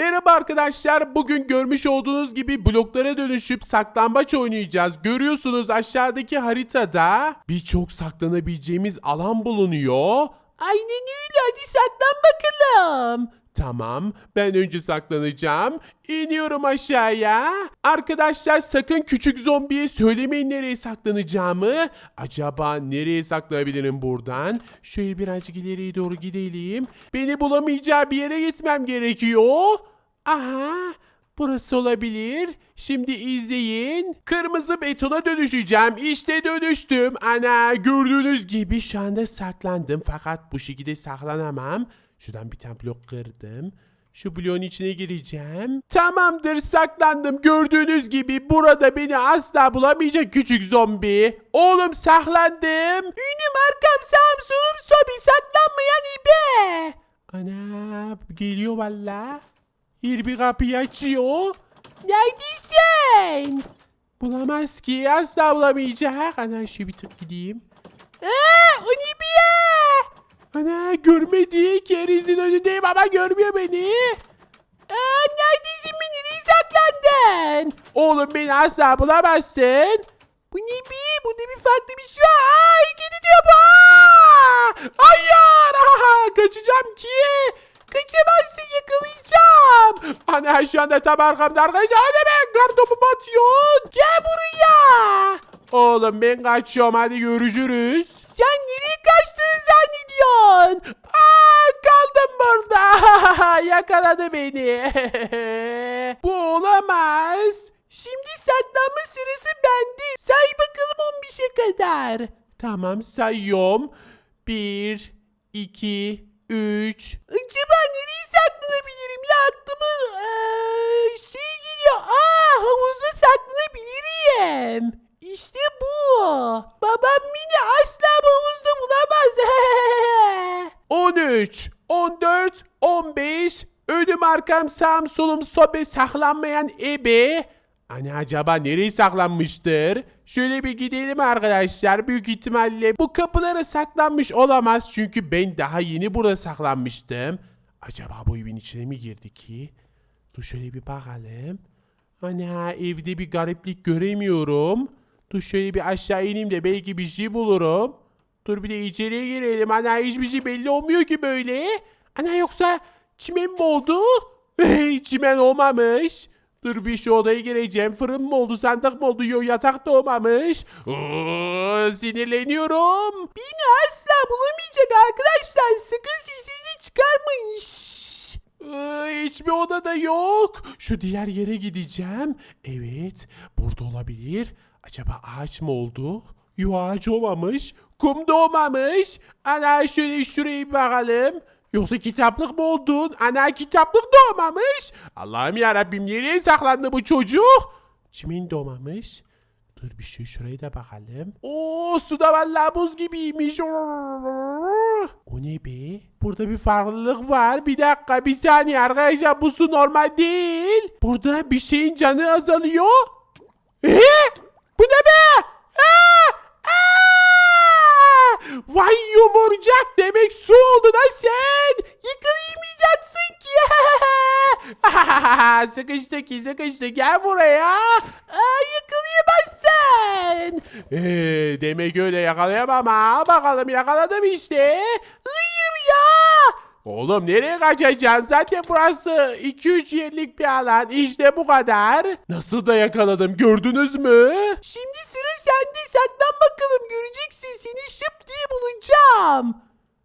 Merhaba arkadaşlar. Bugün görmüş olduğunuz gibi bloklara dönüşüp saklambaç oynayacağız. Görüyorsunuz aşağıdaki haritada birçok saklanabileceğimiz alan bulunuyor. Aynen öyle. Hadi saklan bakalım. Tamam, ben önce saklanacağım. İniyorum aşağıya. Arkadaşlar sakın küçük zombiye söylemeyin nereye saklanacağımı. Acaba nereye saklanabilirim buradan? Şöyle birazcık ileriye doğru gidelim. Beni bulamayacağı bir yere gitmem gerekiyor. Aha, burası olabilir. Şimdi izleyin. Kırmızı betona dönüşeceğim. İşte dönüştüm. Ana gördüğünüz gibi şu anda saklandım. Fakat bu şekilde saklanamam. Şuradan bir tane blok kırdım. Şu bloğun içine gireceğim. Tamamdır saklandım. Gördüğünüz gibi burada beni asla bulamayacak küçük zombi. Oğlum saklandım. Ünüm arkam sağım solum sobi saklanmayan ibe. Ana geliyor valla. Bir kapıyı açıyor. Neredesin? Bulamaz ki asla bulamayacak. Ana şu bir tık gideyim. Eee o ne bir ya? Ana görmedi. Kerizin önündeyim ama görmüyor beni. Aa, neredesin beni? Nereye saklandın? Oğlum beni asla bulamazsın. Bu ne bir? Burada bir farklı bir şey var. Aa, hareket ediyor bu. Aa! Hayır. Aha, kaçacağım ki. Kaçamazsın yakalayacağım. Ana şu anda tam arkamda arkadaşlar. Hadi ben kartopu batıyor. Gel buraya. Oğlum ben kaçıyorum hadi görüşürüz. Sen nereye kaçtığını zannediyorsun? Aa, kaldım burada. Yakaladı beni. Bu olamaz. Şimdi saklanma sırası bende. Say bakalım 15'e kadar. Tamam sayıyorum. 1, 2, 3. Acaba aklıma eee, şey geliyor. Aa havuzda saklanabilirim. İşte bu. Babam beni asla havuzda bulamaz. 13, 14, 15. Önüm arkam sağım solum sobe saklanmayan ebe. Hani acaba nereye saklanmıştır? Şöyle bir gidelim arkadaşlar. Büyük ihtimalle bu kapılara saklanmış olamaz. Çünkü ben daha yeni burada saklanmıştım. Acaba bu evin içine mi girdi ki? Dur şöyle bir bakalım. Ana evde bir gariplik göremiyorum. Dur şöyle bir aşağı ineyim de belki bir şey bulurum. Dur bir de içeriye girelim. Ana hiçbir şey belli olmuyor ki böyle. Ana yoksa çimen mi oldu? Çimen olmamış. Dur bir şu odaya gireceğim. Fırın mı oldu, sandık mı oldu? Yok yatak da olmamış. Oo, sinirleniyorum. Beni asla bulamayacak arkadaşlar. Sakın sesinizi çıkarmayın. Hiçbir odada yok. Şu diğer yere gideceğim. Evet, burada olabilir. Acaba ağaç mı oldu? Yok ağaç olmamış. Kum da olmamış. Ana şöyle şuraya bir bakalım. Yoksa kitaplık mı oldun? Ana kitaplık da olmamış. Allah'ım yarabbim nereye saklandı bu çocuk? Çimin doğmamış. Dur bir şey şuraya da bakalım. Oo suda vallahi buz gibiymiş. O ne be? Burada bir farklılık var. Bir dakika bir saniye arkadaşlar bu su normal değil. Burada bir şeyin canı azalıyor. Ee? Bu ne be? Aa! Aa! Vay yumurcak demek su oldu da sen. Yıkayamayacaksın ki. sıkıştı ki sıkıştı gel buraya. Aa, yakalayamazsın. Ee, demek öyle yakalayamam ha. Bakalım yakaladım işte. Oğlum nereye kaçacaksın? Zaten burası 2-3 yerlik bir alan. İşte bu kadar. Nasıl da yakaladım gördünüz mü? Şimdi sıra sende. Saklan bakalım göreceksin. Seni şıp diye bulacağım.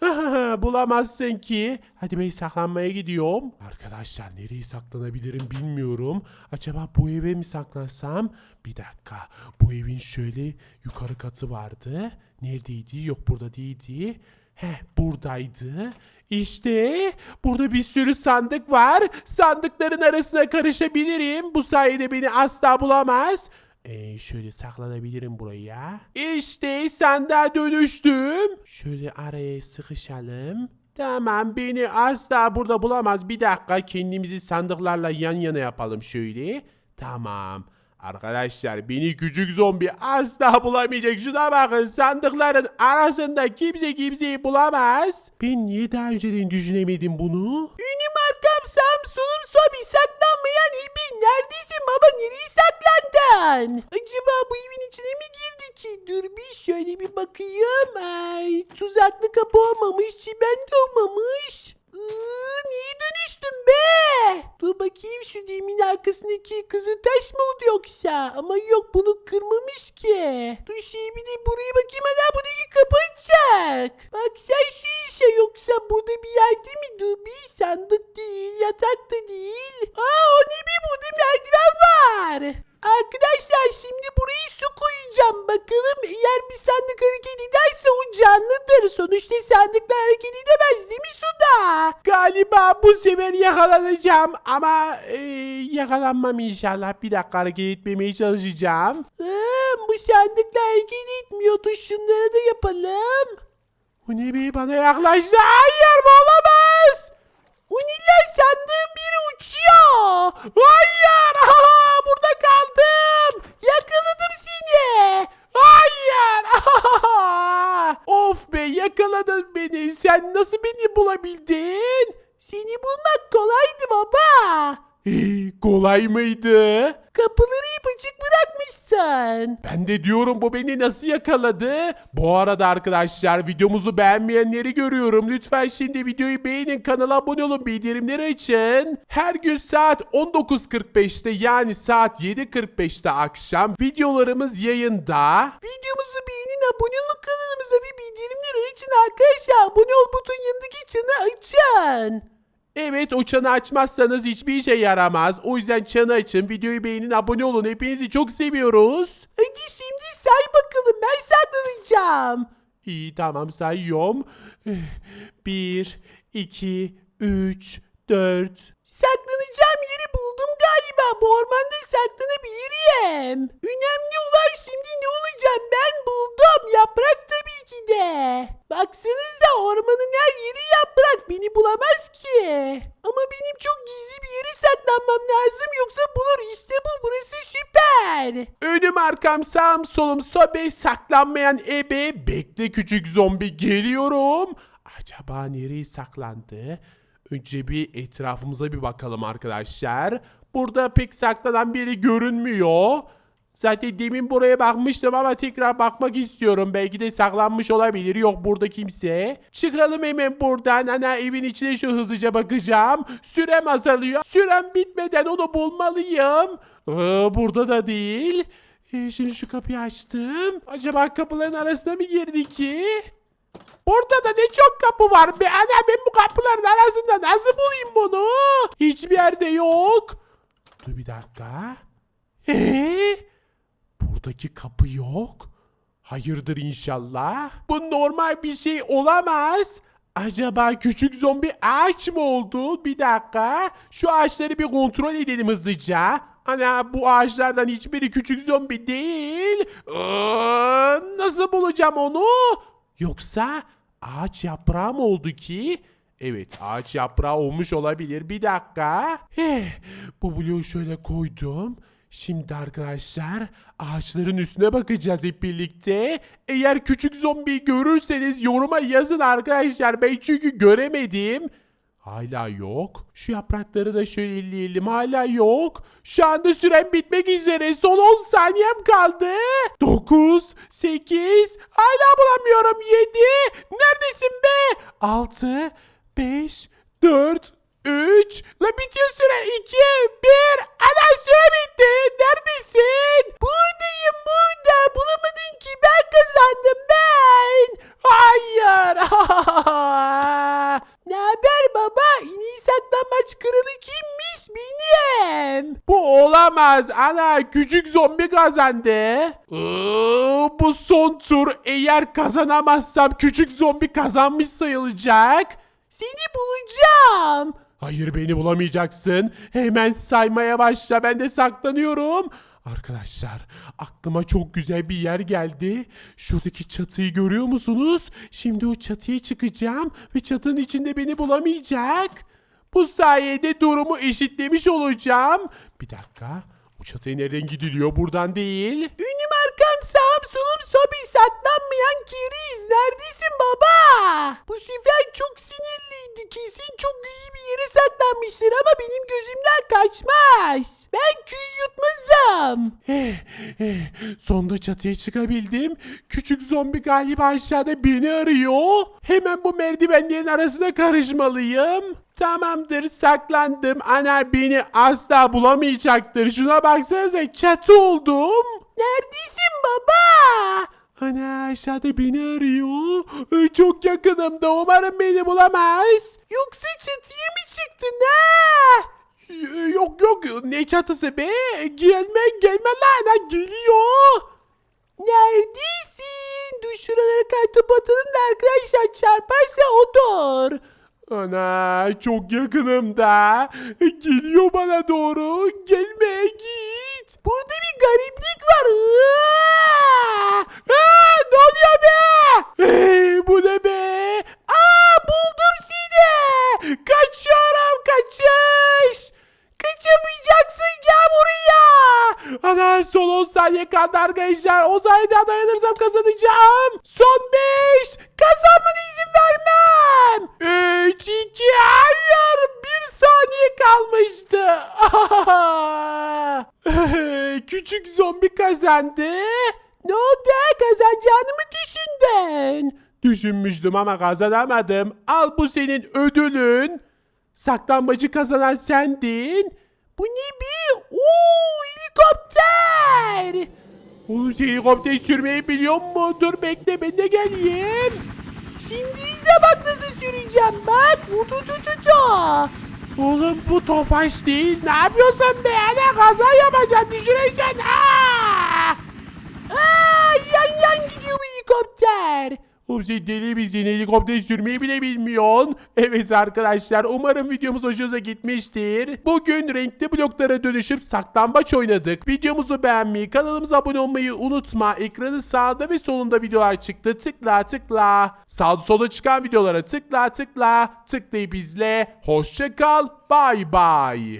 Bulamazsın ki. Hadi ben saklanmaya gidiyorum. Arkadaşlar nereye saklanabilirim bilmiyorum. Acaba bu eve mi saklansam? Bir dakika. Bu evin şöyle yukarı katı vardı. Neredeydi? Yok burada değildi. Heh buradaydı. İşte burada bir sürü sandık var. Sandıkların arasına karışabilirim. Bu sayede beni asla bulamaz. Ee, şöyle saklanabilirim buraya. İşte sandığa dönüştüm. Şöyle araya sıkışalım. Tamam beni asla burada bulamaz. Bir dakika kendimizi sandıklarla yan yana yapalım şöyle. Tamam. Arkadaşlar beni küçük zombi asla bulamayacak. Şuna bakın sandıkların arasında kimse kimseyi bulamaz. Ben niye daha önceden düşünemedim bunu? Ünlü markam Samsun'un sobi saklanmayan evi. Neredesin baba nereye saklandın? Acaba bu evin içine mi girdi ki? Dur bir şöyle bir bakayım. Ay, tuzaklı kapı olmamış, çimen de olmamış. Arkasındaki kızıl taş mı oldu yoksa? Ama yok bunu kırmamış ki. Dur şey bir de buraya bakayım hala buradaki kapı açık. Bak sen şu işe yoksa burada bir yerde mi? Dur bir sandık değil, yatak da değil. Aa o ne be burada merdiven var. Arkadaşlar şimdi burayı su koyacağım. Bakalım eğer bir sandık hareket ederse o canlıdır. Sonuçta sandıklar hareket edemez değil mi suda? Galiba bu sefer yakalanacağım ama e, yakalanmam inşallah. Bir dakika hareket etmemeye çalışacağım. Aa, bu sandıklar hareket etmiyordu. Şunları da yapalım. Bu ne be bana yaklaştı. Hayır bu olamaz. Lan sandığın biri uçuyor. Hayır. Burada kaldım. Yakaladım seni. Hayır. of be yakaladın beni. Sen nasıl beni bulabildin? Seni bulmak kolaydı baba. Ee, kolay mıydı? Kapıları açık bırakmışsın. Ben de diyorum bu beni nasıl yakaladı? Bu arada arkadaşlar videomuzu beğenmeyenleri görüyorum. Lütfen şimdi videoyu beğenin, kanala abone olun, bildirimleri açın. Her gün saat 19.45'te yani saat 7.45'te akşam videolarımız yayında. Videomuzu beğenin, abone olun kanalımıza ve bildirimleri açın arkadaşlar. Abone ol butun yanındaki çanı açın. Evet o çanı açmazsanız hiçbir işe yaramaz. O yüzden çanı açın, videoyu beğenin, abone olun. Hepinizi çok seviyoruz. Hadi şimdi say bakalım ben saklanacağım. İyi tamam sayıyorum. 1, 2, 3, 4. Saklanacağım yeri buldum galiba. Bu ormanda saklanabilirim. Önemli olan şimdi ne olacağım ben buldum. Yaprak tabii ki de. Baksanıza ormanın her yeri yaprak. Beni bulamaz ki. Ama benim çok gizli bir yere saklanmam lazım. Yoksa bulur. İşte bu burası süper. Önüm arkam sağım solum sobe saklanmayan ebe. Bekle küçük zombi geliyorum. Acaba nereye saklandı? Önce bir etrafımıza bir bakalım arkadaşlar. Burada pek saklanan biri görünmüyor. Zaten demin buraya bakmıştım ama tekrar bakmak istiyorum. Belki de saklanmış olabilir. Yok burada kimse. Çıkalım hemen buradan. Ana evin içine şu hızlıca bakacağım. Sürem azalıyor. Sürem bitmeden onu bulmalıyım. Ee, burada da değil. Ee, şimdi şu kapıyı açtım. Acaba kapıların arasına mı girdi ki? Burada da ne çok kapı var be. Ana ben bu kapıların arasında nasıl bulayım bunu? Hiçbir yerde yok. Dur bir dakika. Ee? Buradaki kapı yok. Hayırdır inşallah. Bu normal bir şey olamaz. Acaba küçük zombi ağaç mı oldu? Bir dakika. Şu ağaçları bir kontrol edelim hızlıca. Ana bu ağaçlardan hiçbiri küçük zombi değil. Aa, nasıl bulacağım onu? Yoksa ağaç yaprağı mı oldu ki? Evet ağaç yaprağı olmuş olabilir. Bir dakika. Heh, bu bloğu şöyle koydum. Şimdi arkadaşlar ağaçların üstüne bakacağız hep birlikte. Eğer küçük zombi görürseniz yoruma yazın arkadaşlar. Ben çünkü göremedim. Hala yok. Şu yaprakları da şöyle elleyelim. Hala yok. Şu anda süren bitmek üzere. Son 10 saniyem kaldı. 9, 8, hala bulamıyorum. 7, neredesin be? 6, 5, 4, 3, la bitiyor süre. 2, 1, ana süre bitti. Neredesin? Buradayım burada. Bulamadın ki ben kazandım ben. Hayır. Ne haber baba? En iyi saklambaç kralı kimmiş benim. Bu olamaz. Ana küçük zombi kazandı. Iıı, bu son tur. Eğer kazanamazsam küçük zombi kazanmış sayılacak. Seni bulacağım. Hayır beni bulamayacaksın. Hemen saymaya başla. Ben de saklanıyorum. Arkadaşlar aklıma çok güzel bir yer geldi. Şuradaki çatıyı görüyor musunuz? Şimdi o çatıya çıkacağım ve çatının içinde beni bulamayacak. Bu sayede durumu eşitlemiş olacağım. Bir dakika. O çatıya nereden gidiliyor? Buradan değil. Önüm arkam sağım solum sobi saklanmayan keriz. Neredesin baba? Bu sefer çok sinirliydi. Kesin çok iyi bir yere saklanmıştır ama benim gözümden kaçmaz. Ben kül yutmazım. Eh, eh, Sonunda çatıya çıkabildim. Küçük zombi galiba aşağıda beni arıyor. Hemen bu merdivenlerin arasına karışmalıyım. Tamamdır saklandım. Ana beni asla bulamayacaktır. Şuna baksanıza çatı oldum. Neredesin baba? Ana aşağıda beni arıyor. Ee, Çok yakınımda umarım beni bulamaz. Yoksa çatıya mı çıktın ha? Ee, Yok yok ne çatısı be? Gelme gelme lan geliyor. Neredesin? Dur şuralara kartopu atalım da arkadaşlar çarparsa odur. Ana çok yakınımda. Geliyor bana doğru. Gelme git. Burada bir gariplik var. Aa! Ne oluyor be? Ee, bu ne be? Aa, buldum seni. Kaçıyorum kaçış. Kaçamayacaksın gel buraya. Ana son 10 saniye kaldı arkadaşlar. O saniyede dayanırsam kazanacağım. Son 5. Kazanmana izin vermem. 3, 2, hayır. 1 saniye kalmıştı. Küçük zombi kazandı. Ne oldu? Kazanacağını mı düşündün? Düşünmüştüm ama kazanamadım. Al bu senin ödülün. Saklanmacı kazanan sendin. Bu ne be? Oo, helikopter. Oğlum sen helikopter sürmeyi biliyor musun? Dur bekle ben de geleyim. Şimdi izle bak nasıl süreceğim bak. Vutu tu tu tu. Oğlum bu tofaş değil. Ne yapıyorsun be? Ana kaza yapacaksın, düşüreceksin. Aa! Aa, yan yan gidiyor bu helikopter. Oğlum deli misin? Helikopter sürmeyi bile bilmiyorsun. Evet arkadaşlar umarım videomuz hoşunuza gitmiştir. Bugün renkli bloklara dönüşüp saklambaç oynadık. Videomuzu beğenmeyi, kanalımıza abone olmayı unutma. Ekranın sağda ve solunda videolar çıktı. Tıkla tıkla. Sağda solda çıkan videolara tıkla tıkla. Tıklayıp izle. Hoşça kal. Bay bay.